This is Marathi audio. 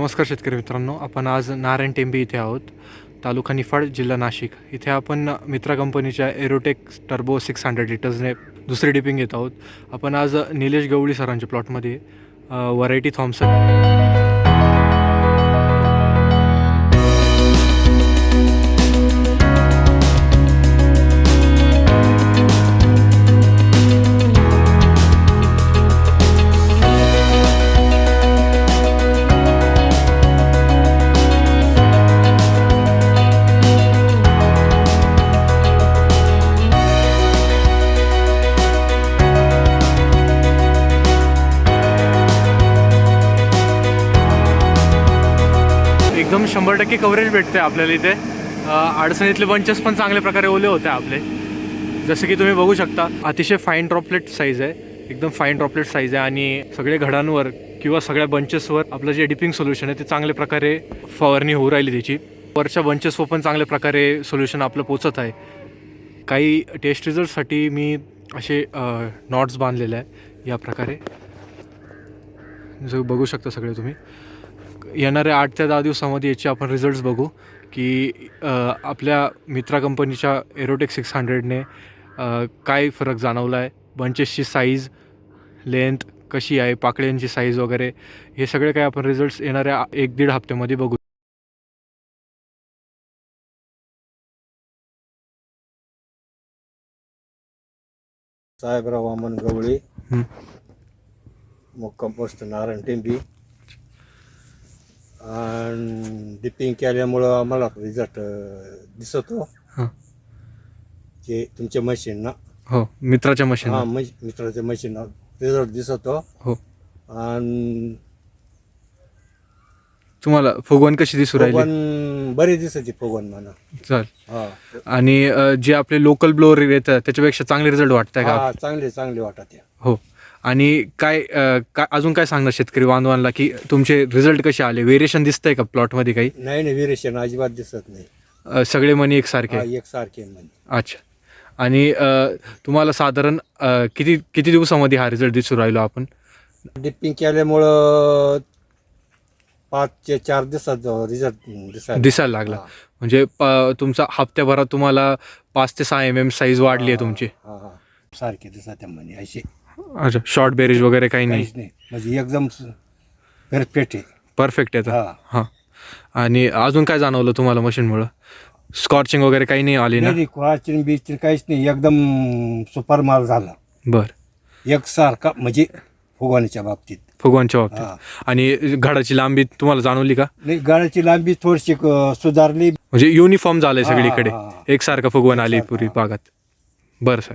नमस्कार शेतकरी मित्रांनो आपण आज नारायण टेंबी इथे आहोत तालुका निफाड जिल्हा नाशिक. इथे आपण मित्रा कंपनीच्या एरोटेक टर्बो सिक्स हंड्रेड लिटर्सने दुसरी डिपिंग घेत आहोत. आपण आज निलेश गवळी सरांच्या प्लॉटमध्ये व्हरायटी थॉम्सन एकदम शंभर टक्के कव्हरेज भेटते आपल्याला इथे. अडचणीतले बंचेस पण चांगल्या प्रकारे ओले होते आपले. जसं की तुम्ही बघू शकता अतिशय फाईन ड्रॉपलेट साईज आहे. एकदम फाईन ड्रॉपलेट साईज आहे आणि सगळे घडांवर किंवा सगळ्या बंचेसवर आपलं जे डिपिंग सोल्युशन आहे ते चांगल्या प्रकारे फवारणी होऊ राहिली त्याची. वरच्या बंचेसवर पण चांगल्या प्रकारे सोल्युशन आपलं पोचत आहे. काही टेस्ट रिझल्टसाठी मी असे नॉट्स बांधलेले आहे या प्रकारे. जो बघू शकता सगळे तुम्ही. येणाऱ्या आठ ते दहा दिवसामध्ये याचे आपण रिझल्ट्स बघू की आपल्या मित्रा कंपनीच्या एरोटेक सिक्स हंड्रेडने काय फरक जाणवला आहे बंचेसची साईज लेंथ कशी आहे पाकळ्यांची साईज वगैरे हे सगळे काय आपण रिझल्ट्स येणाऱ्या एक दीड हप्त्यामध्ये बघू साहेबराव वामन गवळी. मुक्काम पोस्ट नारायण टेंबी आणि डिपिंग केल्यामुळं आम्हाला रिझल्ट दिसतो. हां. की तुमच्या मशीनना हो मित्राच्या मशीन हा मित्राच्या मशीनना रिझल्ट दिसतो. हो. आणि तुम्हाला फुगवण कशी दिसू राहिली? फुगवण बरी दिसते फुगवण म्हणा. चल. हा. आणि अ, जे आपले लोकल ब्लोअर येतात त्याच्यापेक्षा चांगले रिझल्ट वाटत का? हा चांगले चांगले वाटत आहे. हो. आणि काय काय अजून काय सांगणार शेतकरी बांधवांना की तुमचे रिझल्ट कसे आले? व्हेरिएशन दिसतंय का प्लॉटमध्ये काही? नाही नाही विरेशन अजिबात दिसत नाही. अ, सगळे मनी एकसारखे? हा एक सारखे म्हणे अच्छा. आणि अ, तुम्हाला साधारण अ, किती किती दिवसामध्ये हा रिझल्ट दिसू राहिलो आपण? डिपिंग केल्यामुळं पाच ते चार दिवसात रिझल्ट दिसायला दिसायला लागला. हा. म्हणजे प- तुमचा हप्त्याभरात तुम्हाला पाच ते सहा एम एम साईज वाढली आहे तुमची. हा हा. सारखे दिसत म्हणे असे. अच्छा शॉर्ट बेरीज वगैरे काही नाही. काहीच नाही. म्हणजे एकदम परफेक्ट आहे. परफेक्ट आहे हा. हां. आणि अजून काय जाणवलं तुम्हाला मशीनमुळं? स्कॉर्चिंग वगैरे काही नाही आली ना? नाही कोणाची बीजची काहीच नाही. एकदम सुपर माल झाला. बर. एकसारखा म्हणजे फुगवण्याच्या बाबतीत. फुगवांच्या बाबतीत. आणि घडाची लांबी तुम्हाला जाणवली का? नाही गाड्याची लांबी थोडीशी सुधारली. म्हणजे युनिफॉर्म झालंय हा, सगळीकडे. हा, हा. एकसारखं फुगवण आली एकसारखं, पुरी हा. भागात. बरं सर